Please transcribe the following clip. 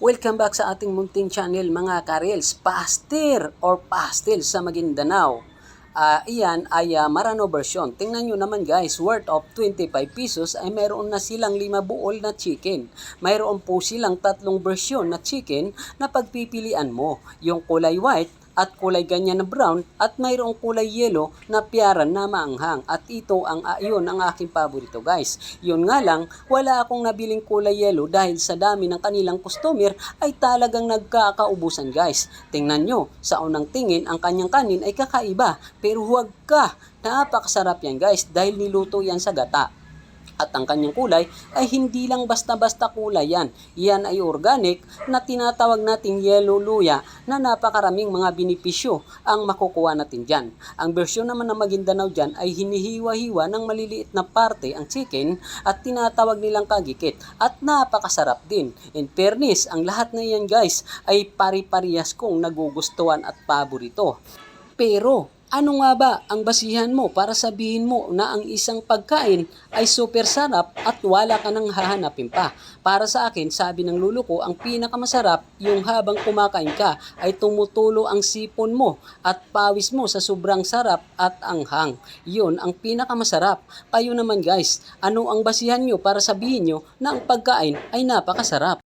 Welcome back sa ating munting channel mga karels, pastir or pastel sa Maguindanao. Ah, iyan ay ah, Marano version. Tingnan nyo naman guys, worth of 25 pesos ay mayroon na silang lima buol na chicken. Mayroon po silang tatlong version na chicken na pagpipilian mo. Yung kulay white, at kulay ganyan na brown at mayroong kulay yellow na piyaran na maanghang. At ito ang uh, yun ang aking paborito guys. Yun nga lang wala akong nabiling kulay yellow dahil sa dami ng kanilang customer ay talagang nagkakaubusan guys. Tingnan nyo sa unang tingin ang kanyang kanin ay kakaiba. Pero huwag ka napakasarap yan guys dahil niluto yan sa gata at ang kanyang kulay ay hindi lang basta-basta kulay yan. Yan ay organic na tinatawag nating yellow luya na napakaraming mga benepisyo ang makukuha natin dyan. Ang bersyon naman ng Maguindanao dyan ay hinihiwa-hiwa ng maliliit na parte ang chicken at tinatawag nilang kagikit at napakasarap din. In fairness, ang lahat na yan guys ay pari-parihas kong nagugustuhan at paborito. Pero, ano nga ba ang basihan mo para sabihin mo na ang isang pagkain ay super sarap at wala ka nang hahanapin pa? Para sa akin, sabi ng lolo ko, ang pinakamasarap yung habang kumakain ka ay tumutulo ang sipon mo at pawis mo sa sobrang sarap at anghang. Yun ang pinakamasarap. Kayo naman guys, ano ang basihan nyo para sabihin nyo na ang pagkain ay napakasarap?